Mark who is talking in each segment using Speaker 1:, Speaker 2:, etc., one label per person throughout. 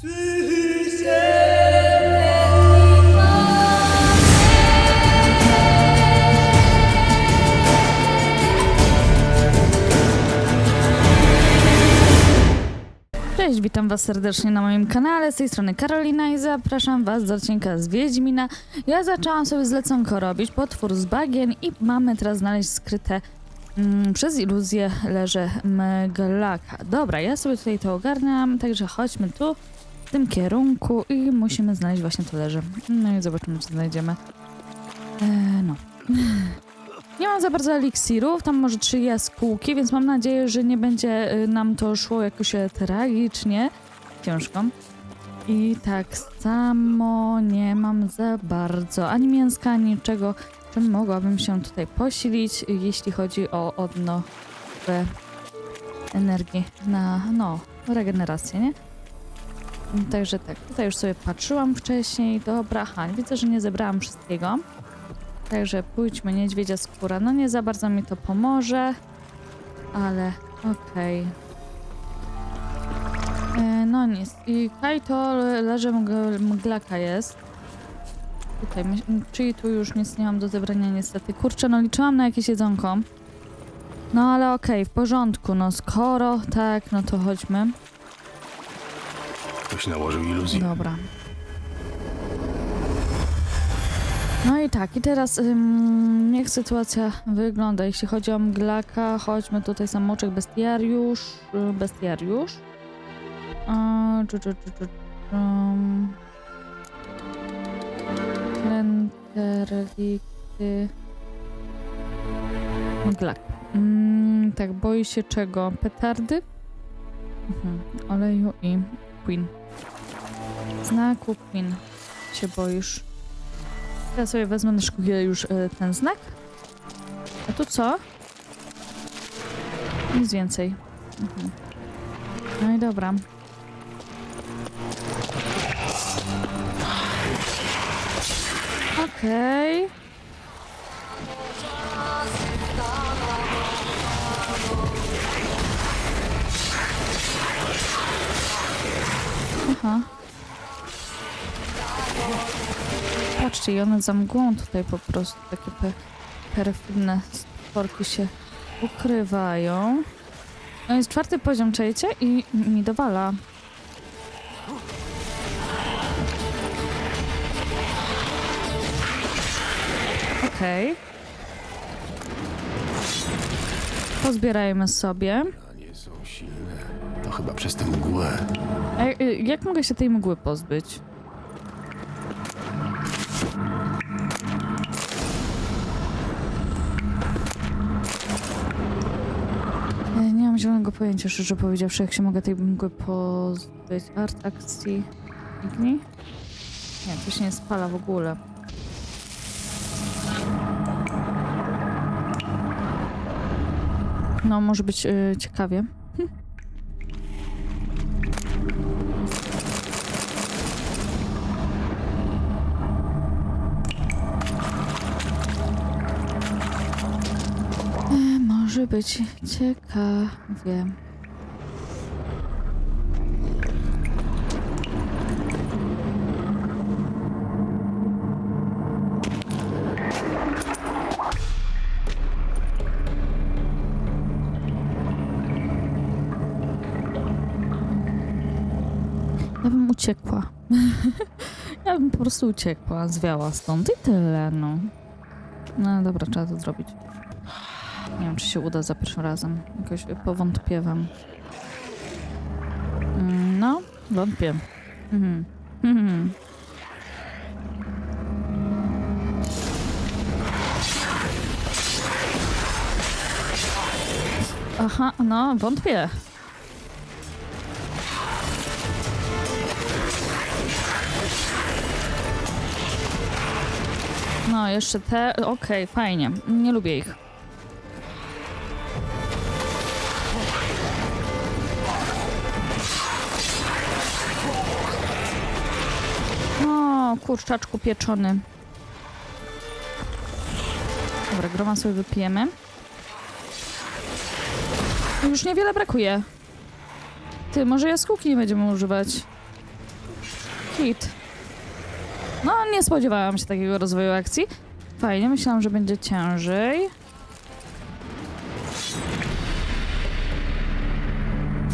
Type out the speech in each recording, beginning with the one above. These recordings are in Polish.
Speaker 1: Cześć, witam was serdecznie na moim kanale, z tej strony Karolina i zapraszam was do odcinka z Wiedźmina. Ja zaczęłam sobie zleconko robić, potwór z bagien i mamy teraz znaleźć skryte mm, przez iluzję leże mglaka. Dobra, ja sobie tutaj to ogarniam, także chodźmy tu, w tym kierunku i musimy znaleźć właśnie to leże. No i zobaczymy, co znajdziemy. Eee, no. Nie mam za bardzo eliksirów, tam może trzy jaskółki, więc mam nadzieję, że nie będzie y, nam to szło jakoś e, tragicznie. Ciężko. I tak samo nie mam za bardzo ani mięska, ani niczego, czym mogłabym się tutaj posilić, jeśli chodzi o odnowę energii na, no, regenerację, nie? Także tak, tutaj już sobie patrzyłam wcześniej. Dobra, aha, widzę, że nie zebrałam wszystkiego. Także pójdźmy, niedźwiedzia skóra. No nie za bardzo mi to pomoże, ale okej. E, No nic. I Kajto le- leży mg- mglaka jest. Tutaj, czyli tu już nic nie mam do zebrania niestety. Kurczę, no liczyłam na jakieś jedzonko. No ale okej, w porządku. No skoro tak, no to chodźmy.
Speaker 2: Ktoś nałożył iluzję.
Speaker 1: Dobra. No i tak, i teraz ym, niech sytuacja wygląda. Jeśli chodzi o mglaka, chodźmy tutaj samoczek bestiariusz. y, Bestiariusz. A, czu, czum. Kręte relikty. Mglak. Mm, tak, boi się czego? Petardy? Mhm. Oleju i Queen. Znaku Queen się boisz. Ja sobie wezmę na szkółkę już e, ten znak. A tu co? Nic więcej. Mhm. No i dobra. Okej. Aha. Patrzcie, i one za mgłą tutaj po prostu takie pe perfidne stworki się ukrywają. No jest czwarty poziom, czajcie? I mi dowala. Okej. Pozbierajmy sobie.
Speaker 2: To chyba przez tę mgłę.
Speaker 1: A jak- y, jak mogę się tej mgły pozbyć? E, Nie mam zielonego pojęcia, szczerze powiedziawszy, jak się mogę tej mgły pozbyć. Art akcji. Ignij? Nie, to się nie spala w ogóle. No, może być y, ciekawie. Może być ciekawie. Ja bym uciekła. ja bym po prostu uciekła, zwiała stąd i tyle, no. No dobra, trzeba to zrobić. Nie wiem, czy się uda za pierwszym razem. Jakoś powątpiewam. Mm, No, wątpię. Mhm. Mhm. Aha, no, wątpię. No, jeszcze te. Okej, fajnie. Nie lubię ich. Kurczaczku pieczony. Dobra, groma sobie wypijemy. Już niewiele brakuje. Ty, może jaskółki nie będziemy używać. Hit. No, nie spodziewałam się takiego rozwoju akcji. Fajnie, myślałam, że będzie ciężej.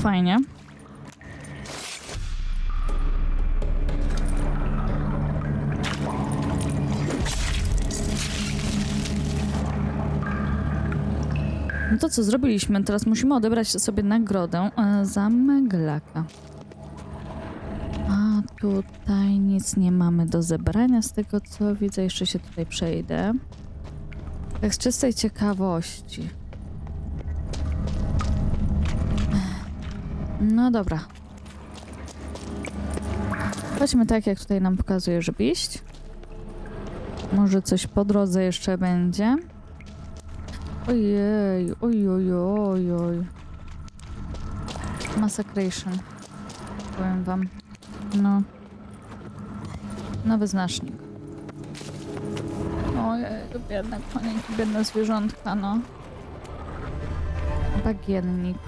Speaker 1: Fajnie. No to co zrobiliśmy? Teraz musimy odebrać sobie nagrodę e, za Meglaka. A tutaj nic nie mamy do zebrania z tego co widzę. Jeszcze się tutaj przejdę. Tak z czystej ciekawości. No dobra. Chodźmy tak, jak tutaj nam pokazuje, żeby iść. Może coś po drodze jeszcze będzie. Ojej, oj, oj, oj, oj. Massacration. Powiem wam. No. Nowy znacznik. Ojej, biedne koniki, biedne zwierzątka, no. Bagiennik.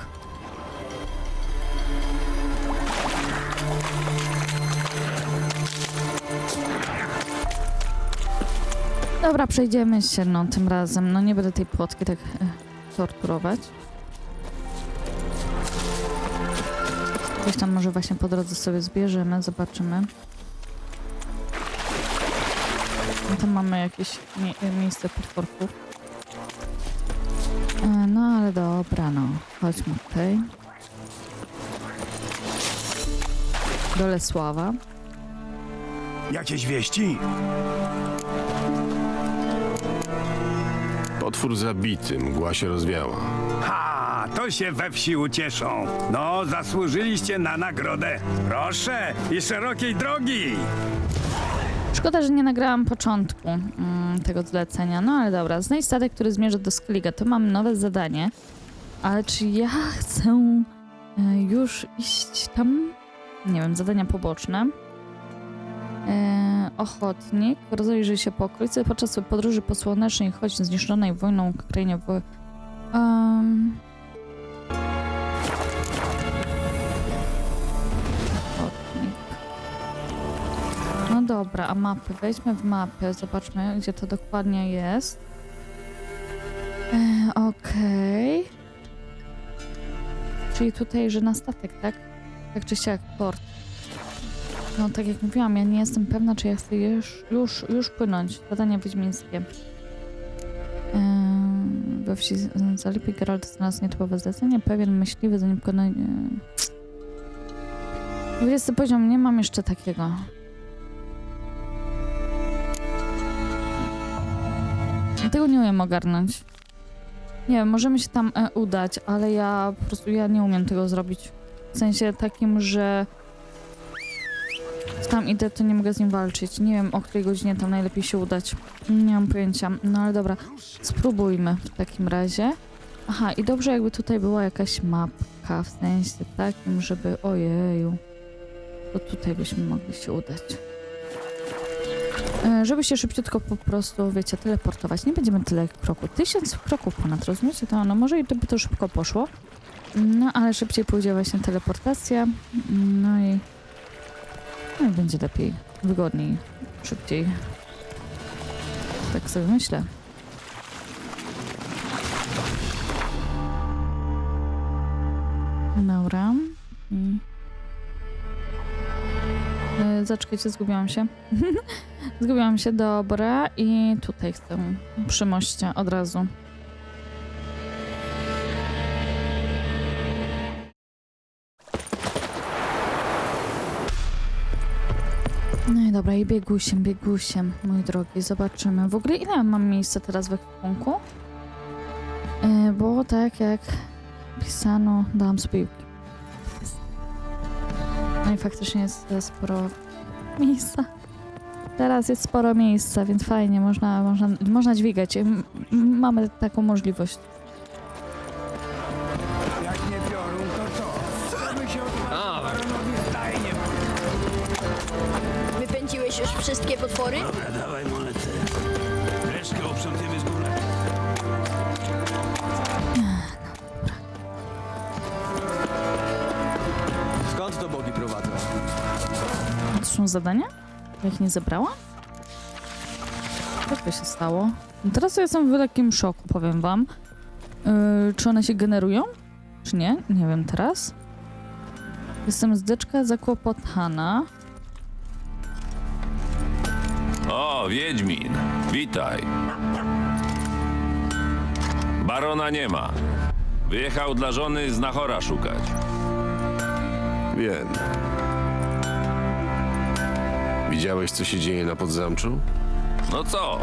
Speaker 1: Dobra, przejdziemy się no tym razem. No nie będę tej płotki tak e, torturować. Gdzieś tam może właśnie po drodze sobie zbierzemy, zobaczymy. No Tam mamy jakieś mie miejsce potworków. E, No ale dobra, no. Chodźmy tutaj. Do Lesława.
Speaker 3: Jakieś wieści?
Speaker 2: Potwór zabity, mgła się rozwiała.
Speaker 3: Ha, to się we wsi ucieszą. No, zasłużyliście na nagrodę. Proszę i szerokiej drogi.
Speaker 1: Szkoda, że nie nagrałam początku mm, tego zlecenia. No ale dobra, znajdź statek, który zmierza do Skliga. To mam nowe zadanie. Ale czy ja chcę e, już iść tam? Nie wiem, zadania poboczne. E, ochotnik. Rozejrzyj się po okolicy podczas podróży po słonecznej, choć zniszczonej wojną krainie. W... Um... Ochotnik. No dobra, a mapy? Wejdźmy w mapę, zobaczmy, gdzie to dokładnie jest. E, Okej. Czyli tutaj, że na statek, tak? Tak czy siak, port. No tak jak mówiłam, ja nie jestem pewna, czy ja chcę już, już, już płynąć. Zadania wiedźmińskie. Eee, we wsi Zalipy Geralt znalazł nietypowe zlecenie. Pewien myśliwy zanim pokonanie... 20 poziom, nie mam jeszcze takiego. Tego nie umiem ogarnąć. Nie wiem, możemy się tam e, udać, ale ja po prostu ja nie umiem tego zrobić. W sensie takim, że tam idę, to nie mogę z nim walczyć. Nie wiem, o której godzinie tam najlepiej się udać. Nie mam pojęcia. No ale dobra, spróbujmy w takim razie. Aha, i dobrze jakby tutaj była jakaś mapka, w sensie takim, żeby... Ojeju. To tutaj byśmy mogli się udać. E, Żeby się szybciutko po prostu, wiecie, teleportować. Nie będziemy tyle kroków. Tysiąc kroków ponad, rozumiecie? To no może i to by to szybko poszło. No, ale szybciej pójdzie właśnie teleportacja. No i... No będzie lepiej, wygodniej, szybciej. Tak sobie myślę. Dobra. E, Zaczekajcie, zgubiłam się. zgubiłam się, dobra. I tutaj chcę przy od razu. Dobra, i biegusiem, biegusiem, mój drogi, zobaczymy. W ogóle ile mam miejsca teraz w ekwipunku? E, bo tak jak pisano, dałam sobie piłki. No i faktycznie jest sporo miejsca. Teraz jest sporo miejsca, więc fajnie, można, można, można dźwigać. M- mamy taką możliwość.
Speaker 4: Wszystkie potwory?
Speaker 3: Dobra, dawaj monety. Resztkę z góry.
Speaker 5: Skąd to bogi prowadzą?
Speaker 1: to są zadania? Ja ich nie zebrałam? Jak to się stało? Teraz ja jestem w lekkim szoku, powiem wam. Yy, czy one się generują? Czy nie? Nie wiem teraz. Jestem zdeczka zakłopotana.
Speaker 5: O, Wiedźmin, witaj. Barona nie ma. Wyjechał dla żony znachora szukać.
Speaker 2: Wiem. Widziałeś, co się dzieje na podzamczu?
Speaker 5: No co?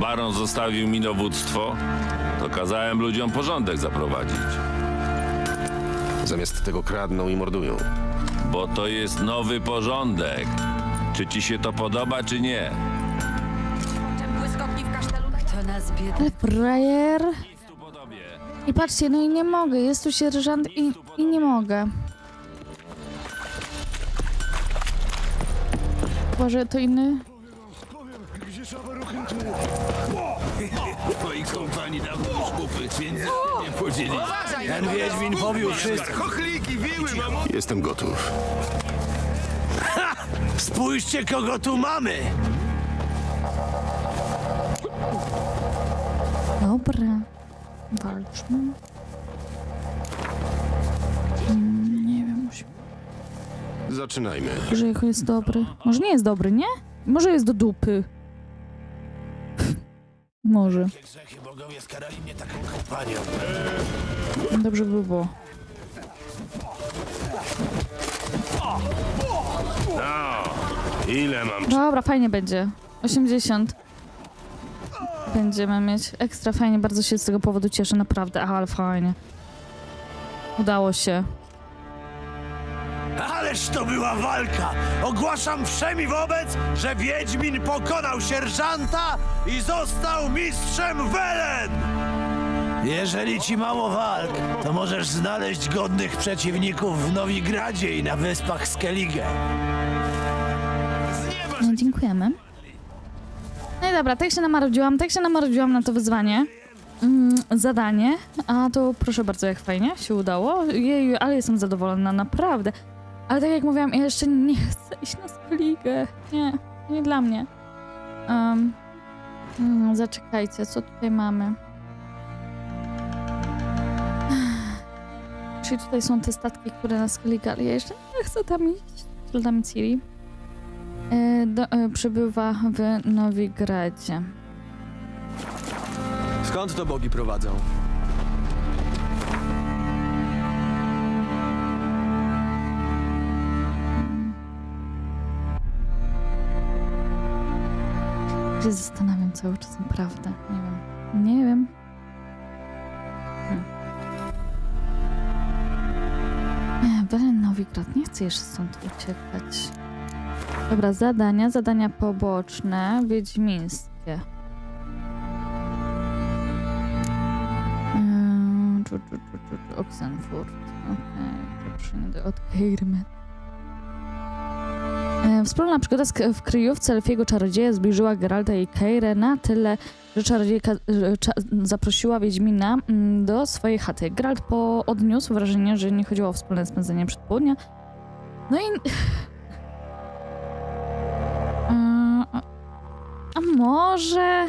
Speaker 5: Baron zostawił mi dowództwo, to kazałem ludziom porządek zaprowadzić.
Speaker 2: Zamiast tego kradną i mordują.
Speaker 5: Bo to jest nowy porządek. Czy ci się to podoba, czy nie?
Speaker 6: Kto nas bieda?
Speaker 1: Frajer.
Speaker 5: Nic tu po tobie.
Speaker 1: I patrzcie, no i nie mogę. Jest tu sierżant i, i nie mogę. Boże, to inny.
Speaker 7: Twoi kompanii dawno już kupy, więc nie podzielić. Ten Wiedźmin pobił wszystko. Chochliki, wiły, mam...
Speaker 2: Jestem gotów.
Speaker 7: Spójrzcie, kogo tu mamy!
Speaker 1: Dobra. Walczmy. Mm, nie wiem, musimy...
Speaker 2: Zaczynajmy.
Speaker 1: że jako jest dobry. Może nie jest dobry, nie? Może jest do dupy. Może.
Speaker 7: Grzechy bogowie skarali mnie taką kompanią.
Speaker 1: Dobrze by było.
Speaker 7: Ile mam?
Speaker 1: Dobra, fajnie będzie. 80. Będziemy mieć ekstra fajnie, bardzo się z tego powodu cieszę, naprawdę, ale fajnie. Udało się.
Speaker 7: Ależ to była walka! Ogłaszam wszemi wobec, że Wiedźmin pokonał sierżanta i został mistrzem Welen! Jeżeli ci mało walk, to możesz znaleźć godnych przeciwników w Nowigradzie i na wyspach Skellige.
Speaker 1: No, dziękujemy. No i dobra, tak się namarodziłam, tak się namarodziłam na to wyzwanie. Mm, zadanie. A to proszę bardzo, jak fajnie się udało. Jej, ale jestem zadowolona, naprawdę. Ale tak jak mówiłam, ja jeszcze nie chcę iść na Skellige. Nie, nie dla mnie. Um, mm, zaczekajcie, co tutaj mamy? Czyli tutaj są te statki, które na Skellige, ale ja jeszcze nie chcę tam iść. Tam Ciri. E, do, e, przybywa w Nowigradzie.
Speaker 8: Skąd to bogi prowadzą?
Speaker 1: się zastanawiam cały czas, naprawdę. Nie wiem. Nie wiem. Hmm. Nie, Beren Nowigrad. Nie chcę jeszcze stąd uciekać. Dobra, zadania. Zadania poboczne. Wiedźmińskie. Ym, czu, czu, Oxenfurt. Okej. Okay. do od Keirmet. E, Wspólna przygoda w kryjówce elfiego czarodzieja zbliżyła Geralta i Keirę na tyle, że czarodziejka zaprosiła Wiedźmina mm, do swojej chaty. Geralt po odniósł wrażenie, że nie chodziło o wspólne spędzenie przedpołudnia. No i... może...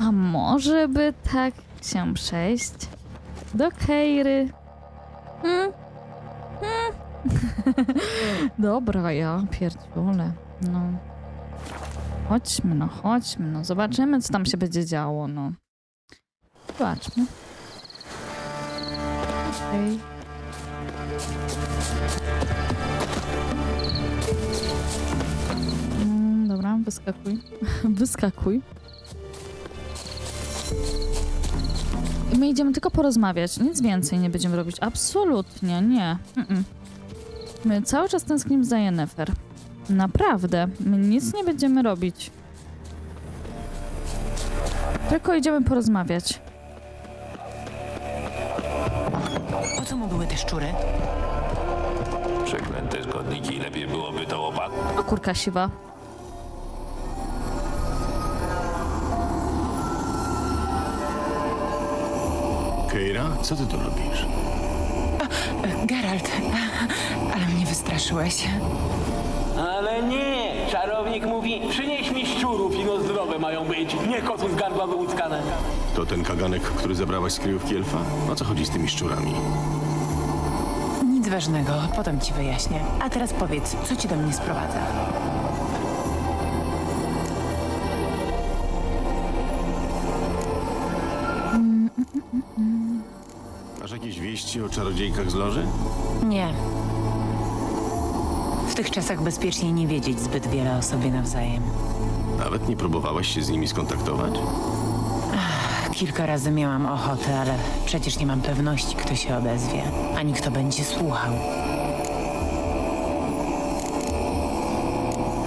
Speaker 1: A może by tak się przejść do Keiry? Hmm? Hmm? Dobra, ja pierdziule. No. Chodźmy, no, chodźmy, no. Zobaczymy, co tam się będzie działo, no. Zobaczmy. Okej. Mm, wyskakuj. wyskakuj. I my idziemy tylko porozmawiać. Nic więcej nie będziemy robić. Absolutnie, nie. My cały czas tęsknimy za Yennefer. Naprawdę. My nic nie będziemy robić. Tylko idziemy porozmawiać.
Speaker 6: Po co mu były te szczury?
Speaker 5: Przeklęte szkodniki, lepiej byłoby to łopatą.
Speaker 1: O kurka siwa.
Speaker 2: Keira, co ty tu robisz?
Speaker 6: Geralt, ale mnie wystraszyłeś.
Speaker 8: Ale nie! Czarownik mówi, przynieś mi szczurów i no zdrowe mają być, nie koty z gardła wyłuckane.
Speaker 2: To ten kaganek, który zabrałaś z kryjówki elfa? O co chodzi z tymi szczurami?
Speaker 6: Nic ważnego, potem ci wyjaśnię. A teraz powiedz, co cię do mnie sprowadza?
Speaker 2: Wieści o czarodziejkach z loży?
Speaker 6: Nie. W tych czasach bezpiecznie nie wiedzieć zbyt wiele o sobie nawzajem.
Speaker 2: Nawet nie próbowałaś się z nimi skontaktować?
Speaker 6: Kilka razy miałam ochotę, ale przecież nie mam pewności, kto się odezwie, ani kto będzie słuchał.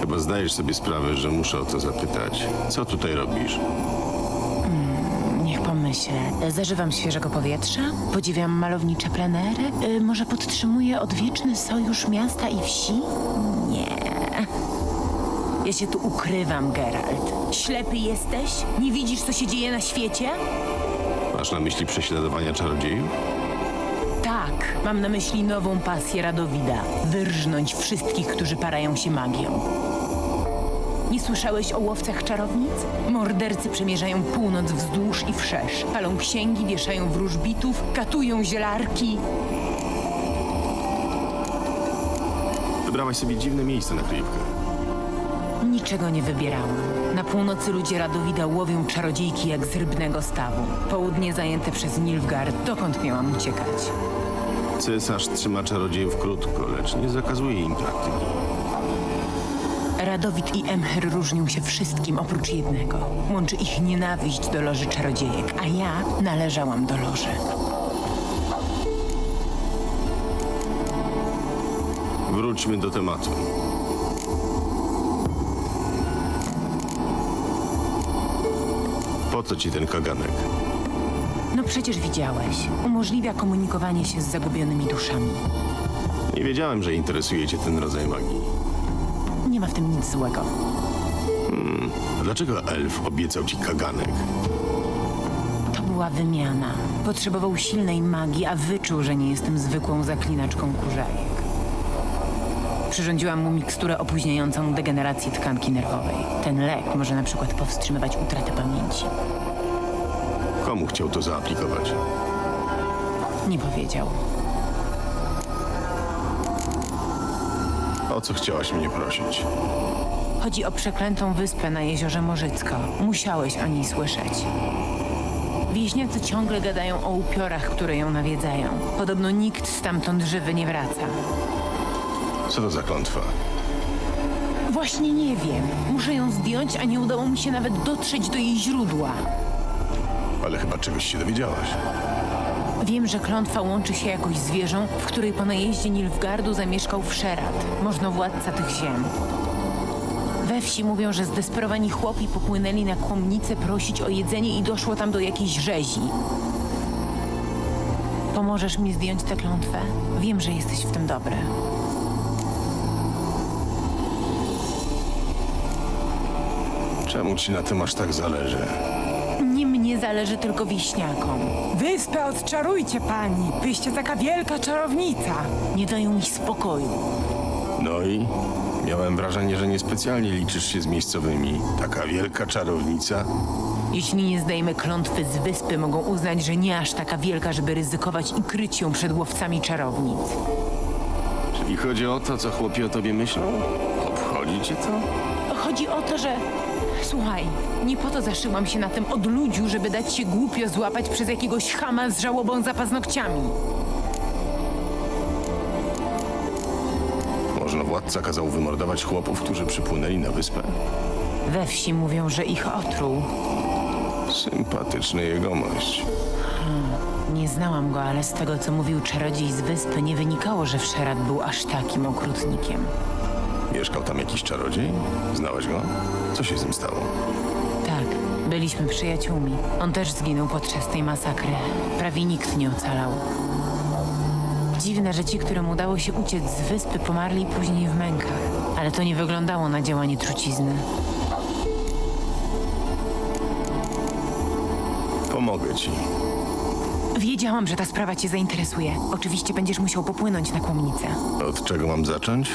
Speaker 2: Chyba zdajesz sobie sprawę, że muszę o to zapytać. Co tutaj robisz?
Speaker 6: Niech pomyślę. Zażywam świeżego powietrza, podziwiam malownicze plenery, y, może podtrzymuję odwieczny sojusz miasta i wsi? Nie. Ja się tu ukrywam, Geralt. Ślepy jesteś? Nie widzisz, co się dzieje na świecie?
Speaker 2: Masz na myśli prześladowania czarodziejów?
Speaker 6: Tak, mam na myśli nową pasję Radowida. Wyrżnąć wszystkich, którzy parają się magią. Nie słyszałeś o łowcach czarownic? Mordercy przemierzają północ wzdłuż i wszerz. Palą księgi, wieszają wróżbitów, katują zielarki.
Speaker 2: Wybrałaś sobie dziwne miejsce na kryjówkę.
Speaker 6: Niczego nie wybierałam. Na północy ludzie Radowida łowią czarodziejki jak z rybnego stawu. Południe zajęte przez Nilfgaard, dokąd miałam uciekać?
Speaker 2: Cesarz trzyma czarodziejów krótko, lecz nie zakazuje im praktyki.
Speaker 6: Radowid i Emher różnią się wszystkim oprócz jednego. Łączy ich nienawiść do Loży Czarodziejek, a ja należałam do Loży.
Speaker 2: Wróćmy do tematu. Po co ci ten kaganek?
Speaker 6: No przecież widziałeś. Umożliwia komunikowanie się z zagubionymi duszami.
Speaker 2: Nie wiedziałem, że interesuje cię ten rodzaj magii.
Speaker 6: Ma w tym nic złego.
Speaker 2: A dlaczego elf obiecał ci kaganek?
Speaker 6: To była wymiana. Potrzebował silnej magii, a wyczuł, że nie jestem zwykłą zaklinaczką kurzajek. Przyrządziłam mu miksturę opóźniającą degenerację tkanki nerwowej. Ten lek może na przykład powstrzymywać utratę pamięci.
Speaker 2: Komu chciał to zaaplikować?
Speaker 6: Nie powiedział.
Speaker 2: O co chciałaś mnie prosić?
Speaker 6: Chodzi o przeklętą wyspę na jeziorze Morzycko. Musiałeś o niej słyszeć. Wieśniacy ciągle gadają o upiorach, które ją nawiedzają. Podobno nikt stamtąd żywy nie wraca.
Speaker 2: Co to za klątwa?
Speaker 6: Właśnie nie wiem. Muszę ją zdjąć, a nie udało mi się nawet dotrzeć do jej źródła.
Speaker 2: Ale chyba czegoś się dowiedziałaś.
Speaker 6: Wiem, że klątwa łączy się jakoś z wieżą, w której po najeździe Nilfgardu zamieszkał Wszerat, można władca tych ziem. We wsi mówią, że zdesperowani chłopi popłynęli na kłomnicę prosić o jedzenie i doszło tam do jakiejś rzezi. Pomożesz mi zdjąć tę klątwę? Wiem, że jesteś w tym dobry.
Speaker 2: Czemu ci na tym aż tak zależy?
Speaker 6: Nie zależy tylko wieśniakom.
Speaker 9: Wyspę odczarujcie pani! Wyście taka wielka czarownica!
Speaker 6: Nie dają mi spokoju.
Speaker 2: No i? Miałem wrażenie, że niespecjalnie liczysz się z miejscowymi. Taka wielka czarownica.
Speaker 6: Jeśli nie zdejmę klątwy z wyspy, mogą uznać, że nie aż taka wielka, żeby ryzykować i kryć ją przed łowcami czarownic.
Speaker 2: Czyli chodzi o to, co chłopi o tobie myślą? Obchodzi cię to?
Speaker 6: Chodzi o to, że. Słuchaj, nie po to zaszyłam się na tym odludziu, żeby dać się głupio złapać przez jakiegoś chama z żałobą za paznokciami.
Speaker 2: Można władca kazał wymordować chłopów, którzy przypłynęli na wyspę?
Speaker 6: We wsi mówią, że ich otruł.
Speaker 2: Sympatyczny jegomość.
Speaker 6: Nie znałam go, ale z tego, co mówił czarodziej z wyspy, nie wynikało, że Wszerat był aż takim okrutnikiem.
Speaker 2: Mieszkał tam jakiś czarodziej? Znałaś go? Co się z nim stało?
Speaker 6: Tak, byliśmy przyjaciółmi. On też zginął podczas tej masakry. Prawie nikt nie ocalał. Dziwne, że ci, którym udało się uciec z wyspy, pomarli później w mękach. Ale to nie wyglądało na działanie trucizny.
Speaker 2: Pomogę ci.
Speaker 6: Wiedziałam, że ta sprawa cię zainteresuje. Oczywiście będziesz musiał popłynąć na kłomnicę.
Speaker 2: Od czego mam zacząć?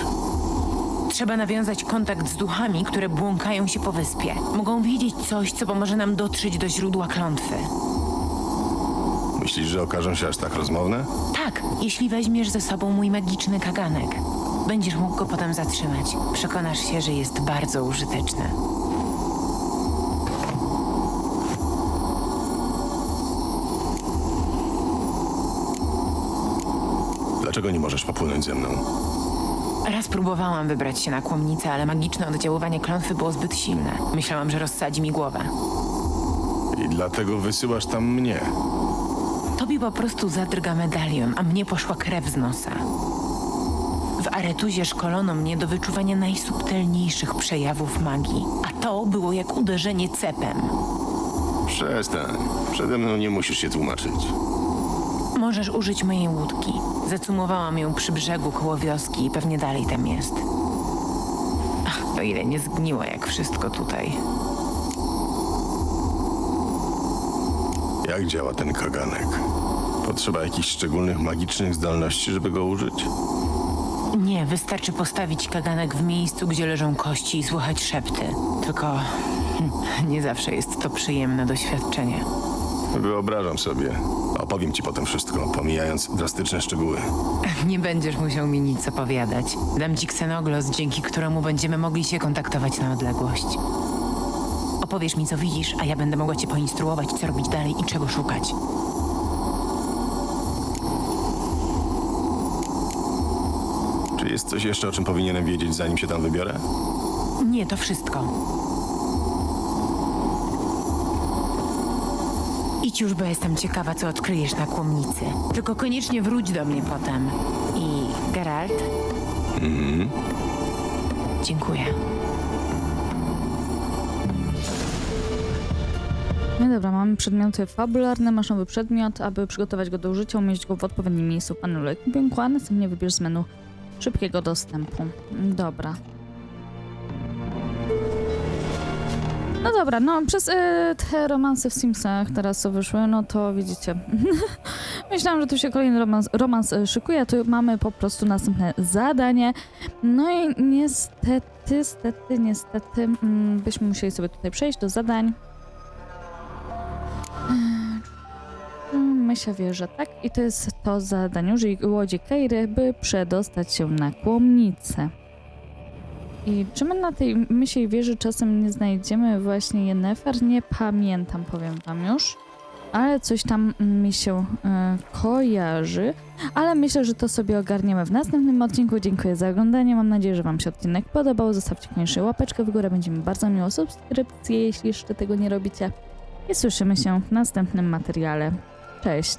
Speaker 6: Trzeba nawiązać kontakt z duchami, które błąkają się po wyspie. Mogą wiedzieć coś, co pomoże nam dotrzeć do źródła klątwy.
Speaker 2: Myślisz, że okażą się aż tak rozmowne?
Speaker 6: Tak, jeśli weźmiesz ze sobą mój magiczny kaganek, będziesz mógł go potem zatrzymać. Przekonasz się, że jest bardzo użyteczny.
Speaker 2: Dlaczego nie możesz popłynąć ze mną?
Speaker 6: Raz próbowałam wybrać się na kłomnicę, ale magiczne oddziaływanie klątwy było zbyt silne. Myślałam, że rozsadzi mi głowę.
Speaker 2: I dlatego wysyłasz tam mnie.
Speaker 6: Tobie po prostu zadrga medalion, a mnie poszła krew z nosa. W Aretuzie szkolono mnie do wyczuwania najsubtelniejszych przejawów magii, a to było jak uderzenie cepem.
Speaker 2: Przestań. Przede mną nie musisz się tłumaczyć.
Speaker 6: Możesz użyć mojej łódki. Zacumowałam ją przy brzegu koło wioski i pewnie dalej tam jest. Ach, o ile nie zgniła jak wszystko tutaj.
Speaker 2: Jak działa ten kaganek? Potrzeba jakichś szczególnych magicznych zdolności, żeby go użyć?
Speaker 6: Nie, wystarczy postawić kaganek w miejscu, gdzie leżą kości i słuchać szepty. Tylko hmm, nie zawsze jest to przyjemne doświadczenie.
Speaker 2: Wyobrażam sobie. Opowiem ci potem wszystko, pomijając drastyczne szczegóły.
Speaker 6: Nie będziesz musiał mi nic opowiadać. Dam ci ksenoglos, dzięki któremu będziemy mogli się kontaktować na odległość. Opowiesz mi, co widzisz, a ja będę mogła cię poinstruować, co robić dalej i czego szukać.
Speaker 2: Czy jest coś jeszcze, o czym powinienem wiedzieć, zanim się tam wybiorę?
Speaker 6: Nie, to wszystko. Idź już, bo jestem ciekawa, co odkryjesz na kłomnicy. Tylko koniecznie wróć do mnie potem. I Geralt? Dziękuję.
Speaker 1: No dobra, mamy przedmioty fabularne, masz nowy przedmiot, aby przygotować go do użycia, umieścić go w odpowiednim miejscu panelu ekwipunku, a następnie wybierz z menu szybkiego dostępu. Dobra. No dobra, no przez y, te romanse w Simsach teraz co wyszły, no to widzicie. Myślałam, że tu się kolejny romans, romans y, szykuje, a tu mamy po prostu następne zadanie. No i niestety, stety, niestety, mm, byśmy musieli sobie tutaj przejść do zadań. Mysia wie, że tak. I to jest to zadanie. Użyj łodzi Keiry, by przedostać się na kłomnicę. I czy my na tej mysiej wieży czasem nie znajdziemy właśnie Yennefer? Nie pamiętam, powiem wam już. Ale coś tam mi się e, kojarzy. Ale myślę, że to sobie ogarniemy w następnym odcinku. Dziękuję za oglądanie. Mam nadzieję, że wam się odcinek podobał. Zostawcie koniecznie łapeczkę w górę. Będzie mi bardzo miło subskrypcję, jeśli jeszcze tego nie robicie. I słyszymy się w następnym materiale. Cześć!